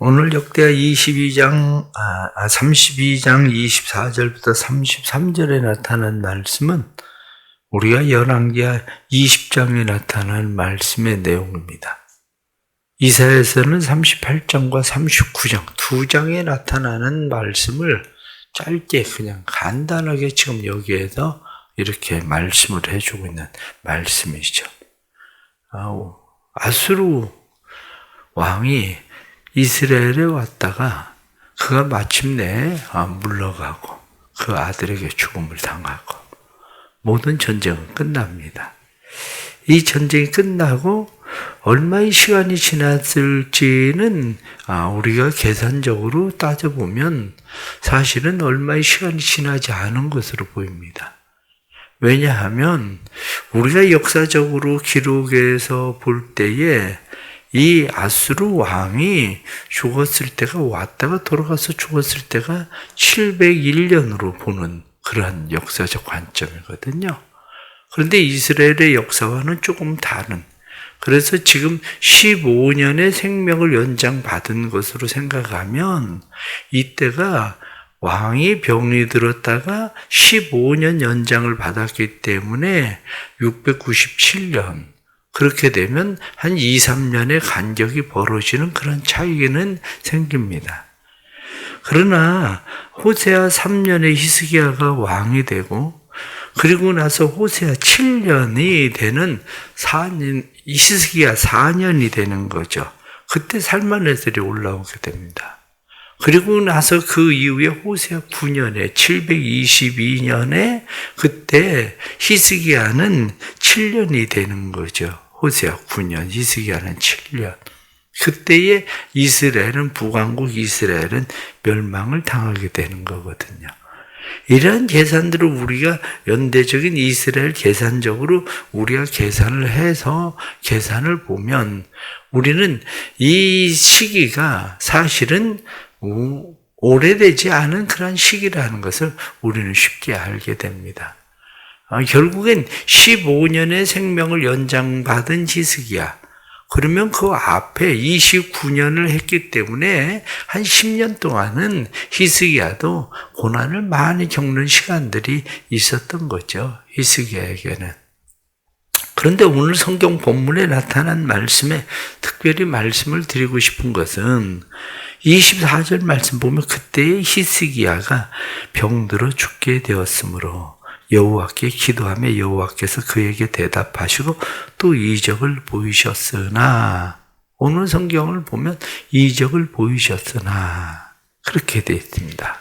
오늘 역대하 22장, 아, 32장 24절부터 33절에 나타난 말씀은 우리가 열왕기하 20장에 나타난 말씀의 내용입니다. 이사에서는 38장과 39장 두 장에 나타나는 말씀을 짧게 그냥 간단하게 지금 여기에서 이렇게 말씀을 해주고 있는 말씀이죠. 아우, 아수르 왕이 이스라엘에 왔다가 그가 마침내 아, 물러가고 그 아들에게 죽음을 당하고 모든 전쟁은 끝납니다. 이 전쟁이 끝나고 얼마의 시간이 지났을지는 아, 우리가 계산적으로 따져보면 사실은 얼마의 시간이 지나지 않은 것으로 보입니다. 왜냐하면 우리가 역사적으로 기록에서 볼 때에 이 아수르 왕이 죽었을 때가 왔다가 돌아가서 죽었을 때가 701년으로 보는 그러한 역사적 관점이거든요. 그런데 이스라엘의 역사와는 조금 다른 그래서 지금 15년의 생명을 연장받은 것으로 생각하면 이때가 왕이 병이 들었다가 15년 연장을 받았기 때문에 697년 그렇게 되면 한 2, 3년의 간격이 벌어지는 그런 차이는 생깁니다. 그러나 호세아 3년에 히스기야가 왕이 되고 그리고 나서 호세아 7년이 되는 4년 히스기야 4년이 되는 거죠. 그때 살만 애들이 올라오게 됩니다. 그리고 나서 그 이후에 호세아 9년에 722년에 그때 히스기야는 7년이 되는 거죠. 호세아 9년, 히스기야는 7년. 그때에 이스라엘은 북왕국 이스라엘은 멸망을 당하게 되는 거거든요. 이러한 계산들을 우리가 연대적인 이스라엘 계산적으로 우리가 계산을 해서 계산을 보면 우리는 이 시기가 사실은 오래되지 않은 그런 시기라는 것을 우리는 쉽게 알게 됩니다. 아, 결국엔 15년의 생명을 연장받은 지스기야. 그러면 그 앞에 29년을 했기 때문에 한 10년 동안은 히스기야도 고난을 많이 겪는 시간들이 있었던 거죠. 히스기야에게는. 그런데 오늘 성경 본문에 나타난 말씀에 특별히 말씀을 드리고 싶은 것은 24절 말씀 보면 그때의 히스기야가 병들어 죽게 되었으므로 여호와께 기도하며 여호와께서 그에게 대답하시고 또 이적을 보이셨으나 오늘 성경을 보면 이적을 보이셨으나 그렇게 되어 있습니다.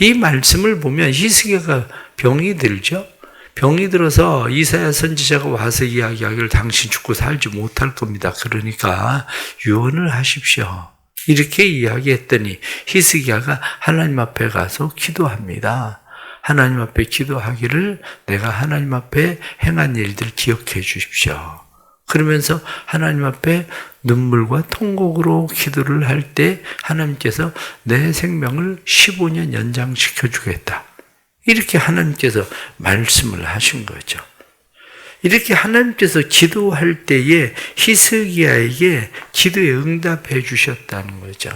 이 말씀을 보면 히스기야가 병이 들죠. 병이 들어서 이사야 선지자가 와서 이야기하기를 당신 죽고 살지 못할 겁니다. 그러니까 유언을 하십시오. 이렇게 이야기했더니 히스기야가 하나님 앞에 가서 기도합니다. 하나님 앞에 기도하기를 내가 하나님 앞에 행한 일들 기억해 주십시오. 그러면서 하나님 앞에 눈물과 통곡으로 기도를 할 때 하나님께서 내 생명을 15년 연장시켜 주겠다. 이렇게 하나님께서 말씀을 하신 거죠. 이렇게 하나님께서 기도할 때에 히스기야에게 기도에 응답해 주셨다는 거죠.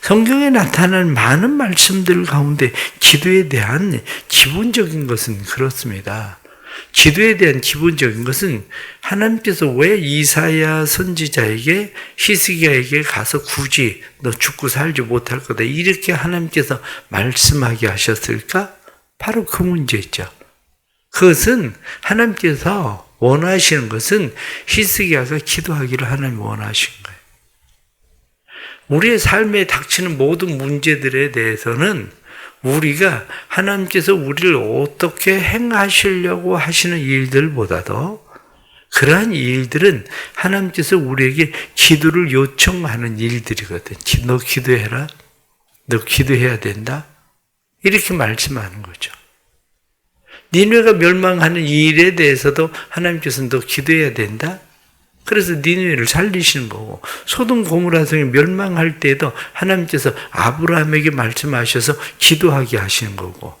성경에 나타나는 많은 말씀들 가운데 기도에 대한 기본적인 것은 그렇습니다. 기도에 대한 기본적인 것은 하나님께서 왜 이사야 선지자에게 히스기야에게 가서 굳이 너 죽고 살지 못할 거다 이렇게 하나님께서 말씀하게 하셨을까? 바로 그 문제죠. 그것은 하나님께서 원하시는 것은 히스기야가 기도하기를 하나님 원하신. 우리의 삶에 닥치는 모든 문제들에 대해서는 우리가 하나님께서 우리를 어떻게 행하시려고 하시는 일들보다도 그러한 일들은 하나님께서 우리에게 기도를 요청하는 일들이거든. 너 기도해라. 너 기도해야 된다. 이렇게 말씀하는 거죠. 니네가 멸망하는 일에 대해서도 하나님께서 너 기도해야 된다. 그래서 니네를 살리시는 거고 소돔 고무라 성이 멸망할 때에도 하나님께서 아브라함에게 말씀하셔서 기도하게 하시는 거고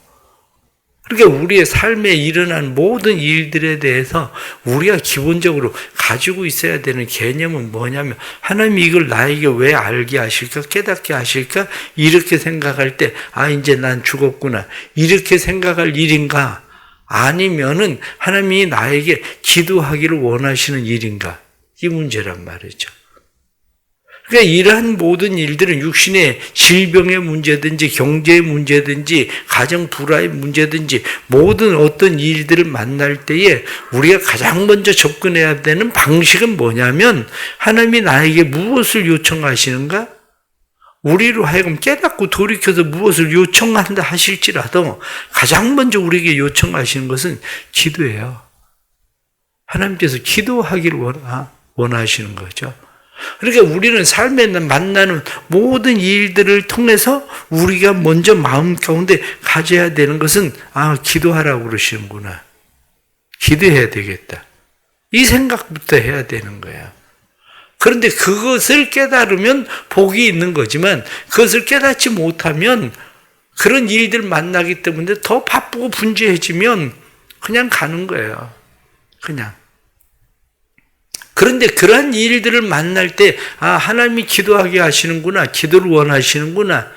그러니까 우리의 삶에 일어난 모든 일들에 대해서 우리가 기본적으로 가지고 있어야 되는 개념은 뭐냐면 하나님이 이걸 나에게 왜 알게 하실까 깨닫게 하실까? 이렇게 생각할 때 아 이제 난 죽었구나. 이렇게 생각할 일인가? 아니면은 하나님이 나에게 기도하기를 원하시는 일인가 이 문제란 말이죠. 그러니까 이러한 모든 일들은 육신의 질병의 문제든지 경제의 문제든지 가정 불화의 문제든지 모든 어떤 일들을 만날 때에 우리가 가장 먼저 접근해야 되는 방식은 뭐냐면 하나님이 나에게 무엇을 요청하시는가? 우리로 하여금 깨닫고 돌이켜서 무엇을 요청한다 하실지라도 가장 먼저 우리에게 요청하시는 것은 기도예요. 하나님께서 기도하기를 원하 시는 거죠. 그러니까 우리는 삶에 만나는 모든 일들을 통해서 우리가 먼저 마음 가운데 가져야 되는 것은 아 기도하라고 그러시는구나. 기도해야 되겠다. 이 생각부터 해야 되는 거야. 그런데 그것을 깨달으면 복이 있는 거지만 그것을 깨닫지 못하면 그런 일들 만나기 때문에 더 바쁘고 분주해지면 그냥 가는 거예요. 그냥. 그런데 그러한 일들을 만날 때, 아, 하나님이 기도하게 하시는구나. 기도를 원하시는구나.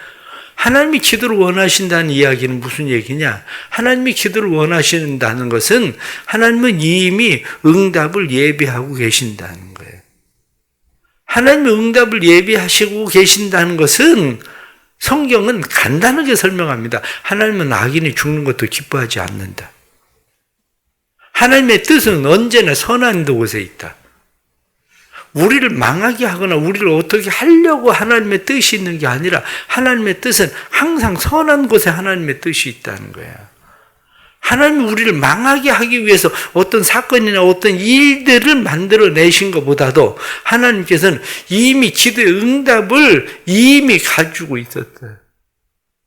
하나님이 기도를 원하신다는 이야기는 무슨 얘기냐? 하나님이 기도를 원하신다는 것은 하나님은 이미 응답을 예비하고 계신다는 거예요. 하나님의 응답을 예비하시고 계신다는 것은 성경은 간단하게 설명합니다. 하나님은 악인이 죽는 것도 기뻐하지 않는다. 하나님의 뜻은 언제나 선한 곳에 있다. 우리를 망하게 하거나 우리를 어떻게 하려고 하나님의 뜻이 있는 게 아니라 하나님의 뜻은 항상 선한 곳에 하나님의 뜻이 있다는 거야. 하나님이 우리를 망하게 하기 위해서 어떤 사건이나 어떤 일들을 만들어 내신 것보다도 하나님께서는 이미 기도의 응답을 이미 가지고 있었어요.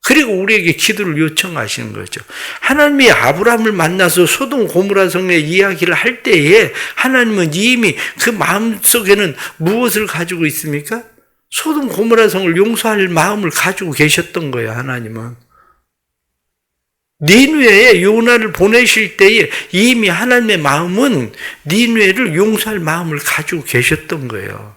그리고 우리에게 기도를 요청하시는 거죠. 하나님이 아브라함을 만나서 소돔 고무라 성의 이야기를 할 때에 하나님은 이미 그 마음속에는 무엇을 가지고 있습니까? 소돔 고무라 성을 용서할 마음을 가지고 계셨던 거예요, 하나님은. 니누에에 요나를 보내실 때에 이미 하나님의 마음은 니누에를 용서할 마음을 가지고 계셨던 거예요.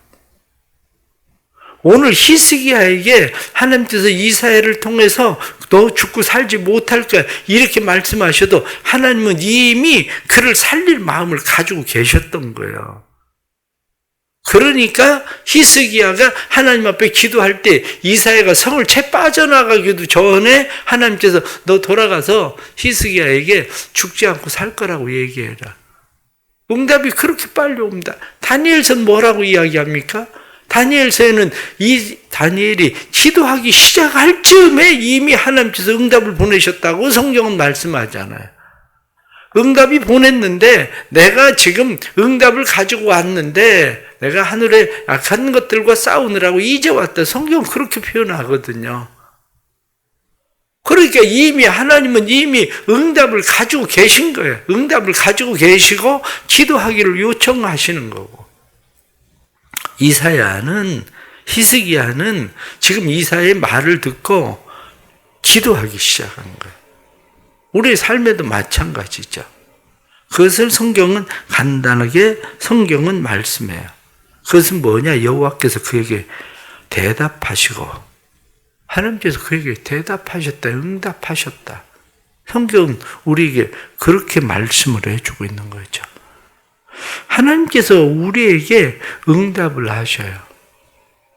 오늘 히스기야에게 하나님께서 이사야를 통해서 너 죽고 살지 못할 거야 이렇게 말씀하셔도 하나님은 이미 그를 살릴 마음을 가지고 계셨던 거예요. 그러니까 히스기야가 하나님 앞에 기도할 때 이사야가 성을 채 빠져나가기도 전에 하나님께서 너 돌아가서 히스기야에게 죽지 않고 살 거라고 얘기해라. 응답이 그렇게 빨리 옵니다. 다니엘선 뭐라고 이야기합니까? 다니엘서에는 이 다니엘이 기도하기 시작할 즈음에 이미 하나님께서 응답을 보내셨다고 성경은 말씀하잖아요. 응답이 보냈는데 내가 지금 응답을 가지고 왔는데 내가 하늘에 약한 것들과 싸우느라고 이제 왔다. 성경은 그렇게 표현하거든요. 그러니까 이미 하나님은 이미 응답을 가지고 계신 거예요. 응답을 가지고 계시고 기도하기를 요청하시는 거고. 이사야는 히스기야는 지금 이사의 말을 듣고 기도하기 시작한 거예요. 우리 삶에도 마찬가지죠. 그것을 성경은 간단하게 성경은 말씀해요. 그것은 뭐냐? 여호와께서 그에게 대답하시고 하나님께서 그에게 대답하셨다, 응답하셨다. 성경은 우리에게 그렇게 말씀을 해주고 있는 거죠. 하나님께서 우리에게 응답을 하셔요.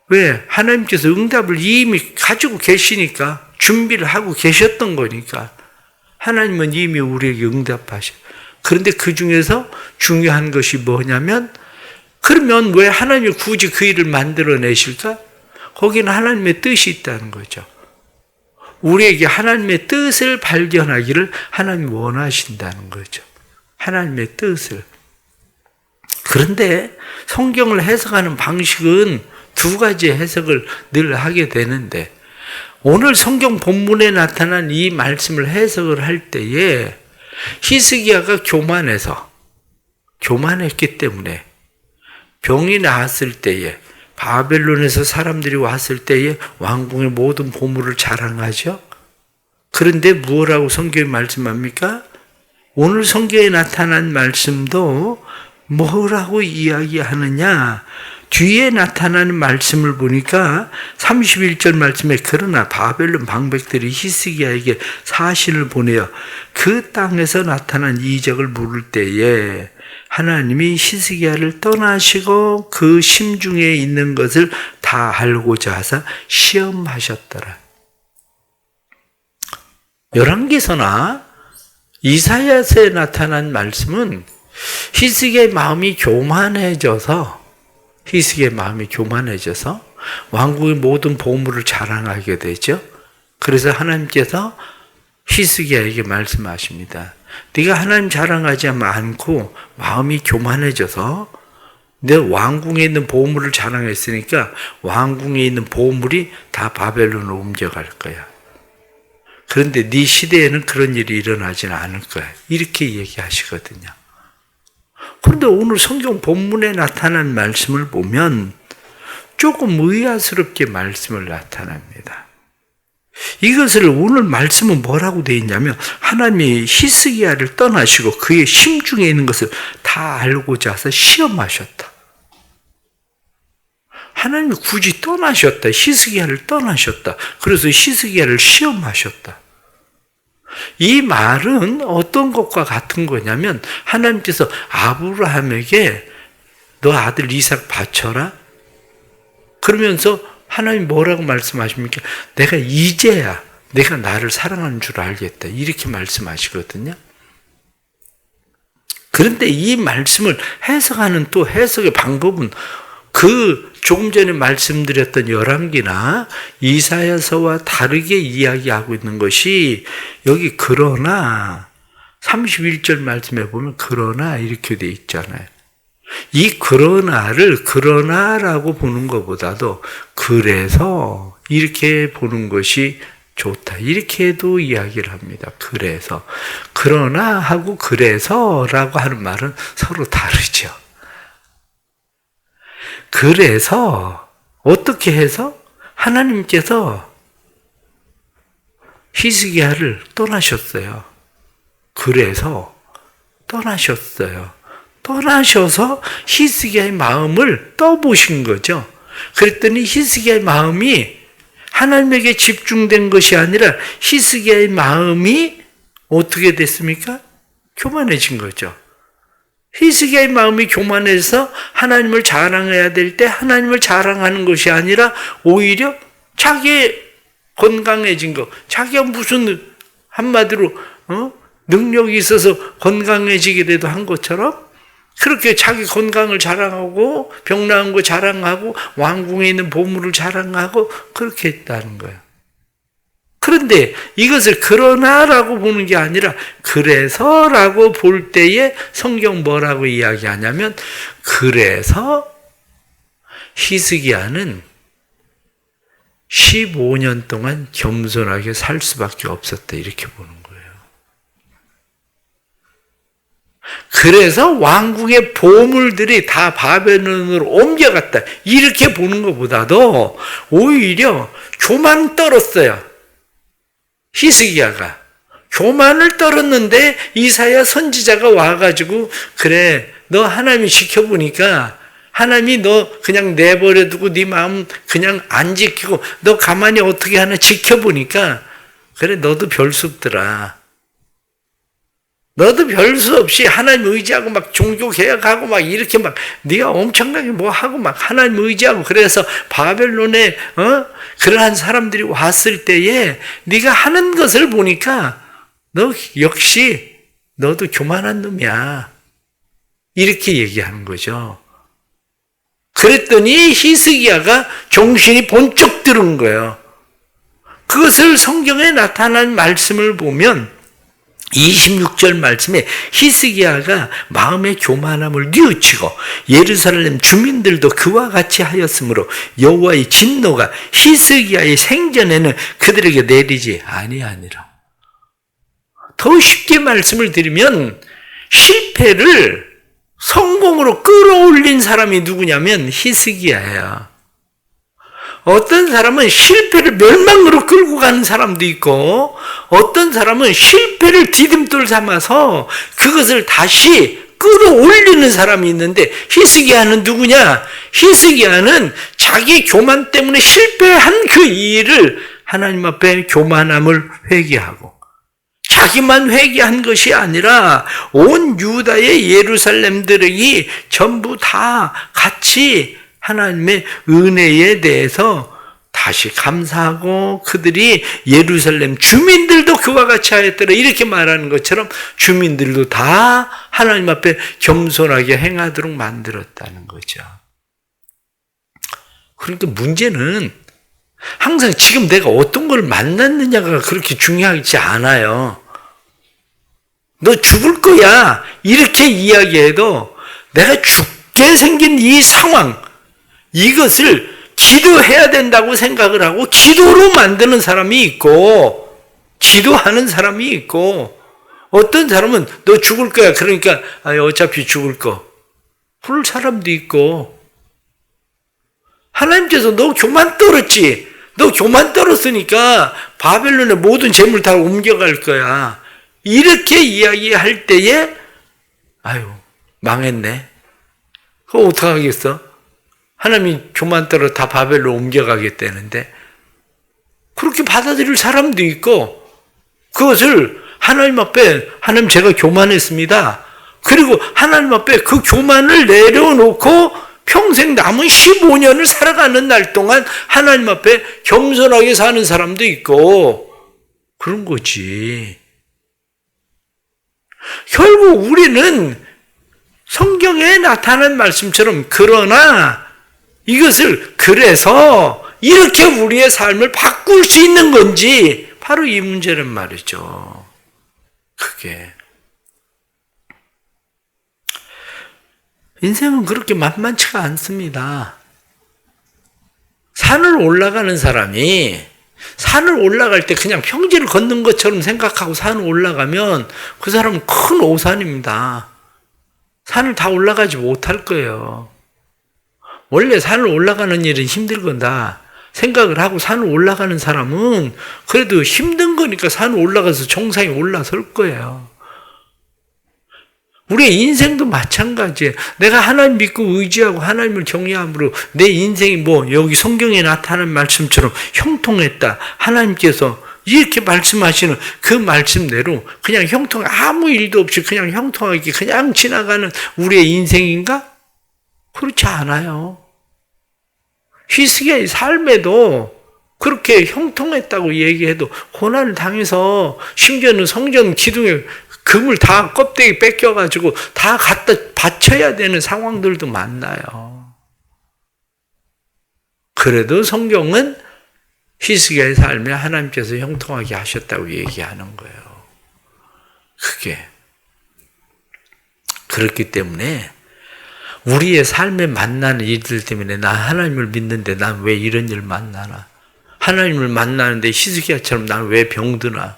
왜? 하나님께서 응답을 이미 가지고 계시니까, 준비를 하고 계셨던 거니까, 하나님은 이미 우리에게 응답하셔. 그런데 그 중에서 중요한 것이 뭐냐면, 그러면 왜 하나님이 굳이 그 일을 만들어내실까? 거기는 하나님의 뜻이 있다는 거죠. 우리에게 하나님의 뜻을 발견하기를 하나님이 원하신다는 거죠. 하나님의 뜻을. 그런데 성경을 해석하는 방식은 두 가지 해석을 늘 하게 되는데 오늘 성경 본문에 나타난 이 말씀을 해석을 할 때에 히스기야가 교만해서 교만했기 때문에 병이 나았을 때에 바벨론에서 사람들이 왔을 때에 왕궁의 모든 보물을 자랑하죠. 그런데 무엇라고 성경이 말씀합니까? 오늘 성경에 나타난 말씀도 뭐라고 이야기하느냐? 뒤에 나타나는 말씀을 보니까 31절 말씀에 그러나 바벨론 방백들이 히스기야에게 사신을 보내어 그 땅에서 나타난 이적을 물을 때에 하나님이 히스기야를 떠나시고 그 심중에 있는 것을 다 알고자 하사 시험하셨더라. 열왕기서나 이사야서에 나타난 말씀은 히스기야의 마음이 교만해져서 히스기야의 마음이 교만해져서 왕국의 모든 보물을 자랑하게 되죠. 그래서 하나님께서 히스기야에게 말씀하십니다. 네가 하나님 자랑하지 않고 마음이 교만해져서 내 왕궁에 있는 보물을 자랑했으니까 왕궁에 있는 보물이 다 바벨론으로 옮겨갈 거야. 그런데 네 시대에는 그런 일이 일어나지는 않을 거야. 이렇게 얘기하시거든요. 그런데 오늘 성경 본문에 나타난 말씀을 보면 조금 의아스럽게 말씀을 나타납니다. 이것을 오늘 말씀은 뭐라고 되어 있냐면 하나님이 히스기야를 떠나시고 그의 심중에 있는 것을 다 알고자 해서 시험하셨다. 하나님이 굳이 떠나셨다. 히스기야를 떠나셨다. 그래서 히스기야를 시험하셨다. 이 말은 어떤 것과 같은 거냐면 하나님께서 아브라함에게 너 아들 이삭 바쳐라. 그러면서 하나님 뭐라고 말씀하십니까? 내가 이제야 내가 나를 사랑하는 줄 알겠다. 이렇게 말씀하시거든요. 그런데 이 말씀을 해석하는 또 해석의 방법은 그 조금 전에 말씀드렸던 열왕기나 이사야서와 다르게 이야기하고 있는 것이 여기 그러나 31절 말씀에 보면 그러나 이렇게 돼 있잖아요. 이 그러나를 그러나라고 보는 것보다도 그래서 이렇게 보는 것이 좋다. 이렇게도 이야기를 합니다. 그래서. 그러나 하고 그래서라고 하는 말은 서로 다르죠. 그래서 어떻게 해서 하나님께서 히스기야를 떠나셨어요. 그래서 떠나셨어요. 떠나셔서 히스기야의 마음을 떠보신 거죠. 그랬더니 히스기야의 마음이 하나님에게 집중된 것이 아니라 히스기야의 마음이 어떻게 됐습니까? 교만해진 거죠. 히스기야의 마음이 교만해서 하나님을 자랑해야 될 때 하나님을 자랑하는 것이 아니라 오히려 자기 건강해진 거, 자기가 무슨 한마디로 어? 능력이 있어서 건강해지게 돼도 한 것처럼 그렇게 자기 건강을 자랑하고 병 나은 거 자랑하고 왕궁에 있는 보물을 자랑하고 그렇게 했다는 거예요. 그런데 이것을 그러나라고 보는 게 아니라 그래서라고 볼 때에 성경 뭐라고 이야기하냐면 그래서 히스기야는 15년 동안 겸손하게 살 수밖에 없었다 이렇게 보는 거예요. 그래서 왕궁의 보물들이 다 바벨론으로 옮겨갔다 이렇게 보는 것보다도 오히려 교만 떨었어요. 히스기야가 교만을 떨었는데 이사야 선지자가 와가지고 그래 너 하나님이 지켜보니까 하나님이 너 그냥 내버려 두고 네 마음 그냥 안 지키고 너 가만히 어떻게 하나 지켜보니까 그래 너도 별수 없더라. 너도 별수 없이 하나님 의지하고 막 종교 개혁하고 막 이렇게 막 네가 엄청나게 뭐 하고 막 하나님 의지하고 그래서 바벨론에 어 그러한 사람들이 왔을 때에 네가 하는 것을 보니까 너 역시 너도 교만한 놈이야. 이렇게 얘기하는 거죠. 그랬더니 히스기야가 정신이 번쩍 들은 거예요. 그것을 성경에 나타난 말씀을 보면 26절 말씀에 히스기야가 마음의 교만함을 뉘우치고 예루살렘 주민들도 그와 같이 하였으므로 여호와의 진노가 히스기야의 생전에는 그들에게 내리지 아니하니라. 더 쉽게 말씀을 드리면 실패를 성공으로 끌어올린 사람이 누구냐면 히스기야예요. 어떤 사람은 실패를 멸망으로 끌고 가는 사람도 있고, 어떤 사람은 실패를 디딤돌 삼아서 그것을 다시 끌어올리는 사람이 있는데, 히스기야는 누구냐? 히스기야는 자기 교만 때문에 실패한 그 일을 하나님 앞에 교만함을 회개하고, 자기만 회개한 것이 아니라 온 유다의 예루살렘들이 전부 다 같이 하나님의 은혜에 대해서 다시 감사하고 그들이 예루살렘 주민들도 그와 같이 하였더라 이렇게 말하는 것처럼 주민들도 다 하나님 앞에 겸손하게 행하도록 만들었다는 거죠. 그러니까 문제는 항상 지금 내가 어떤 걸 만났느냐가 그렇게 중요하지 않아요. 너 죽을 거야. 이렇게 이야기해도 내가 죽게 생긴 이 상황, 이것을 기도해야 된다고 생각을 하고 기도로 만드는 사람이 있고, 기도하는 사람이 있고, 어떤 사람은 너 죽을 거야. 그러니까, 아, 어차피 죽을 거. 그럴 사람도 있고, 하나님께서 너 교만 떨었지. 너 교만 떨었으니까 바벨론의 모든 재물 다 옮겨갈 거야. 이렇게 이야기할 때에 아유 망했네. 그거 어떡하겠어? 하나님이 교만 떨어 다 바벨로 옮겨가겠다는데 그렇게 받아들일 사람도 있고 그것을 하나님 앞에 하나님 제가 교만했습니다. 그리고 하나님 앞에 그 교만을 내려놓고 평생 남은 15년을 살아가는 날 동안 하나님 앞에 겸손하게 사는 사람도 있고 그런 거지. 결국 우리는 성경에 나타난 말씀처럼 그러나 이것을 그래서 이렇게 우리의 삶을 바꿀 수 있는 건지 바로 이 문제란 말이죠. 그게 인생은 그렇게 만만치가 않습니다. 산을 올라가는 사람이 산을 올라갈 때 그냥 평지를 걷는 것처럼 생각하고 산을 올라가면 그 사람은 큰 오산입니다. 산을 다 올라가지 못할 거예요. 원래 산을 올라가는 일은 힘들건다. 생각을 하고 산을 올라가는 사람은 그래도 힘든 거니까 산을 올라가서 정상에 올라설 거예요. 우리의 인생도 마찬가지예요. 내가 하나님 믿고 의지하고 하나님을 경외함으로 내 인생이 뭐 여기 성경에 나타난 말씀처럼 형통했다. 하나님께서 이렇게 말씀하시는 그 말씀대로 그냥 형통 아무 일도 없이 그냥 형통하게 그냥 지나가는 우리의 인생인가? 그렇지 않아요. 히스기야의 삶에도 그렇게 형통했다고 얘기해도 고난을 당해서 심지어는 성전 기둥에 금을 다 껍데기 뺏겨가지고 다 갖다 바쳐야 되는 상황들도 많나요. 그래도 성경은 히스기야의 삶에 하나님께서 형통하게 하셨다고 얘기하는 거예요. 그게 그렇기 때문에 우리의 삶에 만나는 일들 때문에 나 하나님을 믿는데 난 왜 이런 일 만나나? 하나님을 만나는데 히스기야처럼 난 왜 병드나?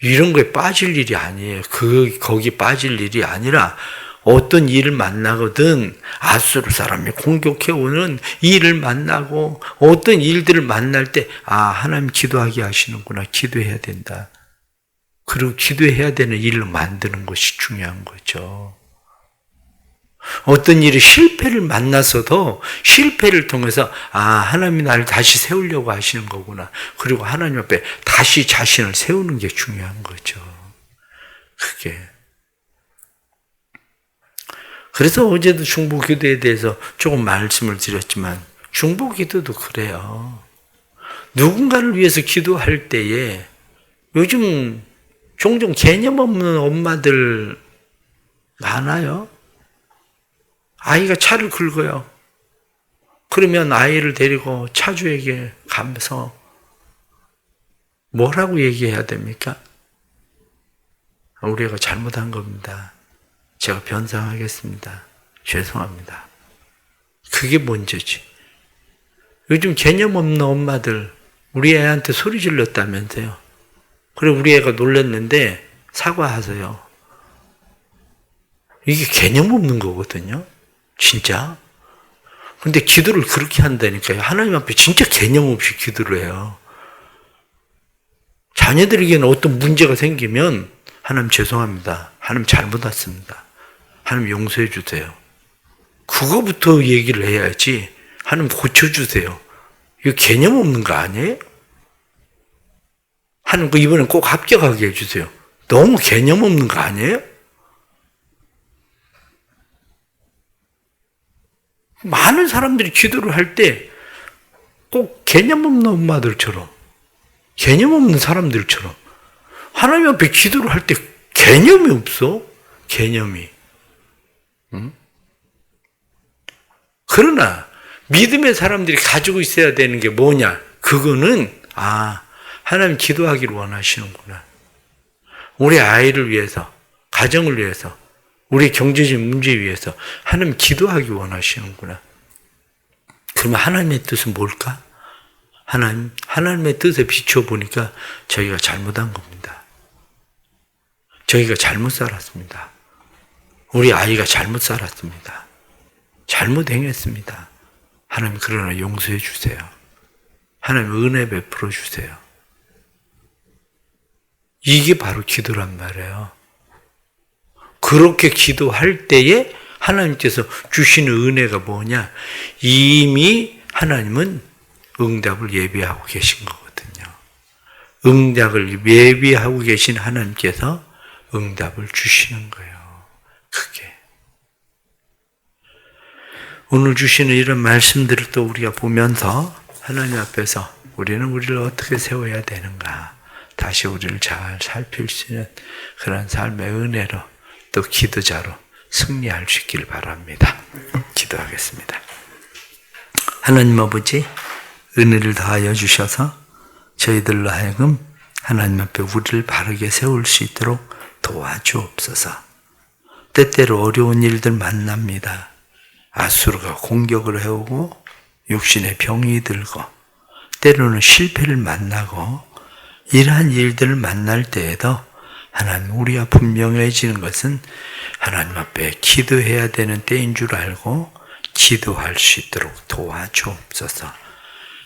이런 거에 빠질 일이 아니에요. 그 거기 빠질 일이 아니라 어떤 일을 만나거든 아수르 사람이 공격해 오는 일을 만나고 어떤 일들을 만날 때 아 하나님 기도하게 하시는구나 기도해야 된다. 그리고 기도해야 되는 일을 만드는 것이 중요한 거죠. 어떤 일이 실패를 만나서도 실패를 통해서 아 하나님이 나를 다시 세우려고 하시는 거구나. 그리고 하나님 앞에 다시 자신을 세우는 게 중요한 거죠. 그게. 그래서 어제도 중보기도에 대해서 조금 말씀을 드렸지만 중보기도도 그래요. 누군가를 위해서 기도할 때에 요즘 종종 개념 없는 엄마들 많아요. 아이가 차를 긁어요. 그러면 아이를 데리고 차주에게 가면서 뭐라고 얘기해야 됩니까? 우리 애가 잘못한 겁니다. 제가 변상하겠습니다. 죄송합니다. 그게 문제지. 요즘 개념 없는 엄마들 우리 애한테 소리 질렀다면서요. 그래 우리 애가 놀랐는데 사과하세요. 이게 개념 없는 거거든요. 진짜. 근데 기도를 그렇게 한다니까요. 하나님 앞에 진짜 개념 없이 기도를 해요. 자녀들에게는 어떤 문제가 생기면 하나님 죄송합니다. 하나님 잘못 왔습니다. 하나님 용서해 주세요. 그거부터 얘기를 해야지. 하나님 고쳐주세요. 이거 개념 없는 거 아니에요? 하나님 그 이번엔 꼭 합격하게 해주세요. 너무 개념 없는 거 아니에요? 많은 사람들이 기도를 할 때 꼭 개념 없는 엄마들처럼 개념 없는 사람들처럼 하나님 앞에 기도를 할 때 개념이 없어. 개념이. 응? 그러나 믿음의 사람들이 가지고 있어야 되는 게 뭐냐? 그거는 아 하나님 기도하기를 원하시는구나. 우리 아이를 위해서, 가정을 위해서, 우리 경제적 문제 위해서 하나님 기도하기 원하시는구나. 그러면 하나님의 뜻은 뭘까? 하나님, 하나님의 뜻에 비추어 보니까 저희가 잘못한 겁니다. 저희가 잘못 살았습니다. 우리 아이가 잘못 살았습니다. 잘못 행했습니다. 하나님 그러나 용서해 주세요. 하나님 은혜 베풀어 주세요. 이게 바로 기도란 말이에요. 그렇게 기도할 때에 하나님께서 주시는 은혜가 뭐냐? 이미 하나님은 응답을 예비하고 계신 거거든요. 응답을 예비하고 계신 하나님께서 응답을 주시는 거예요. 그게. 오늘 주시는 이런 말씀들을 또 우리가 보면서 하나님 앞에서 우리는 우리를 어떻게 세워야 되는가. 다시 우리를 잘 살필 수 있는 그런 삶의 은혜로 또 기도자로 승리할 수 있기를 바랍니다. 기도하겠습니다. 하나님 아버지, 은혜를 더하여 주셔서 저희들로 하여금 하나님 앞에 우리를 바르게 세울 수 있도록 도와주옵소서. 때때로 어려운 일들 만납니다. 아수르가 공격을 해오고 육신의 병이 들고 때로는 실패를 만나고 이러한 일들을 만날 때에도 하나님 우리가 분명해지는 것은 하나님 앞에 기도해야 되는 때인 줄 알고 기도할 수 있도록 도와주옵소서.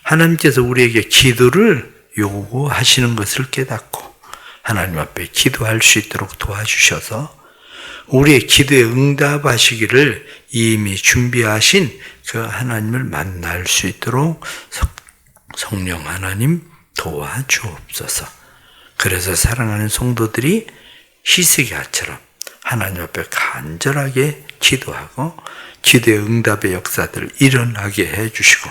하나님께서 우리에게 기도를 요구하시는 것을 깨닫고 하나님 앞에 기도할 수 있도록 도와주셔서 우리의 기도에 응답하시기를 이미 준비하신 그 하나님을 만날 수 있도록 성령 하나님 도와주옵소서. 그래서 사랑하는 성도들이 히스기야처럼 하나님 앞에 간절하게 기도하고 기도의 응답의 역사들을 일어나게 해주시고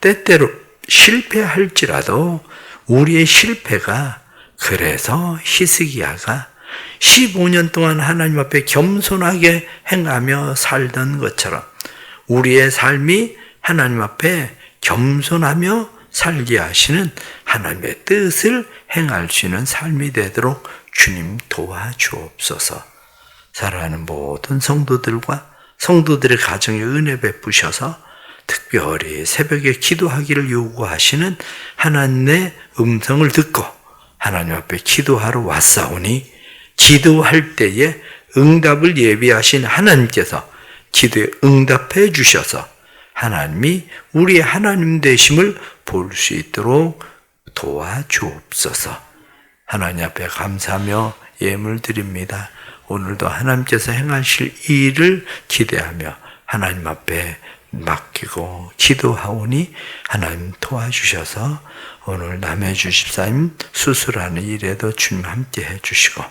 때때로 실패할지라도 우리의 실패가 그래서 히스기야가 15년 동안 하나님 앞에 겸손하게 행하며 살던 것처럼 우리의 삶이 하나님 앞에 겸손하며 살게 하시는 하나님의 뜻을 행할 수 있는 삶이 되도록 주님 도와주옵소서. 사랑하는 모든 성도들과 성도들의 가정에 은혜 베푸셔서 특별히 새벽에 기도하기를 요구하시는 하나님의 음성을 듣고 하나님 앞에 기도하러 왔사오니 기도할 때에 응답을 예비하신 하나님께서 기도에 응답해 주셔서 하나님이 우리의 하나님 되심을 볼 수 있도록 도와주옵소서. 하나님 앞에 감사하며 예물 드립니다. 오늘도 하나님께서 행하실 일을 기대하며 하나님 앞에 맡기고 기도하오니 하나님 도와주셔서 오늘 남해 주십사님 수술하는 일에도 주님 함께 해주시고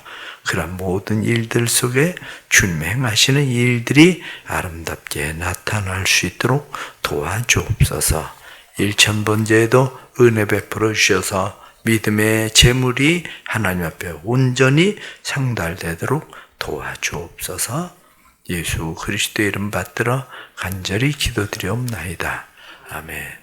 그런 모든 일들 속에 주님 행하시는 일들이 아름답게 나타날 수 있도록 도와주옵소서. 일천번제에도 은혜 베풀어 주셔서 믿음의 재물이 하나님 앞에 온전히 상달되도록 도와주옵소서. 예수 그리스도의 이름 받들어 간절히 기도드리옵나이다. 아멘.